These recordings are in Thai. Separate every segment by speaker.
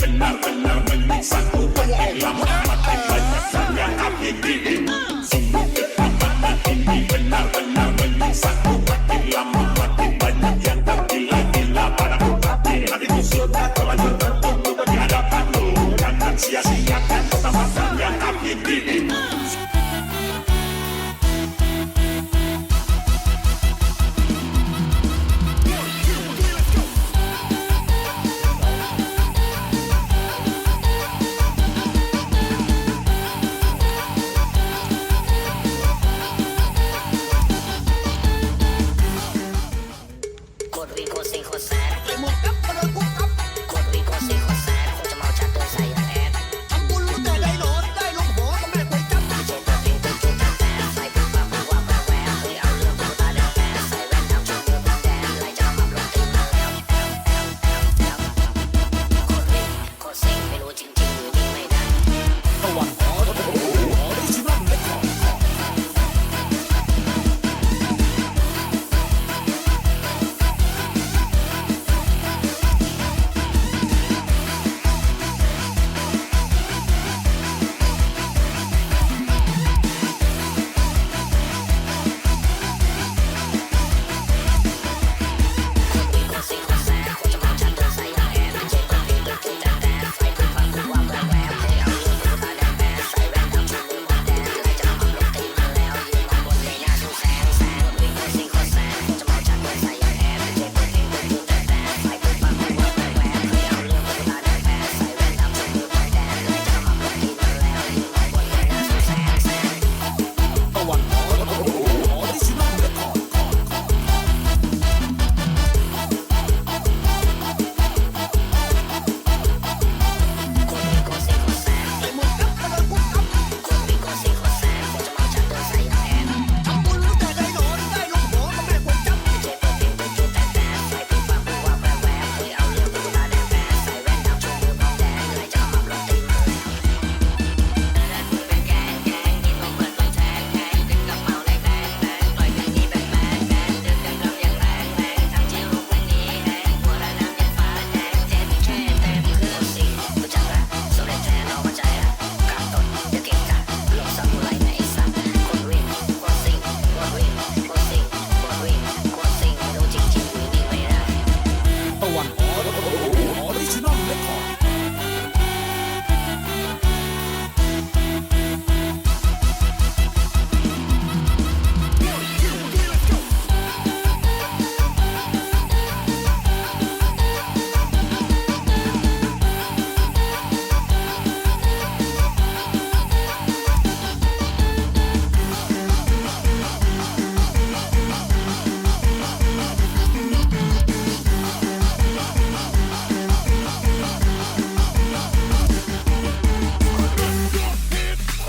Speaker 1: Benar-benar menyiksa ku Pengelam amat hebatnya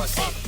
Speaker 1: pussy.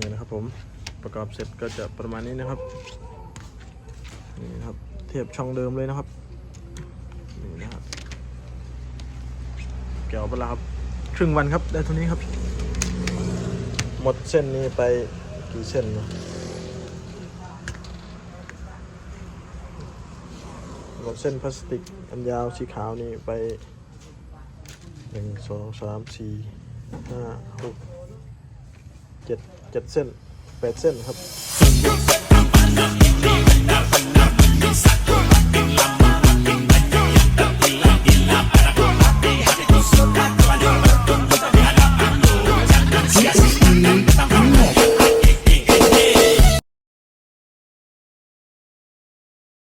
Speaker 1: นี่นะครับผมประกอบเสร็จก็จะประมาณนี้นะครับนี่นะครับเทียบช่องเดิมเลยนะครับนี่นะครับเกี่ยวไปแล้วครับครึ่งวันครับได้เท่านี้ครับ หมดเส้นนี้ไปกี่เส้นนะหมดเส้นพลาสติกอันยาวสีขาวนี่ไปหนึ่งสองสามสี่ห้าหก เจ็ดเจ็ดเส้นแปดเส้นครับ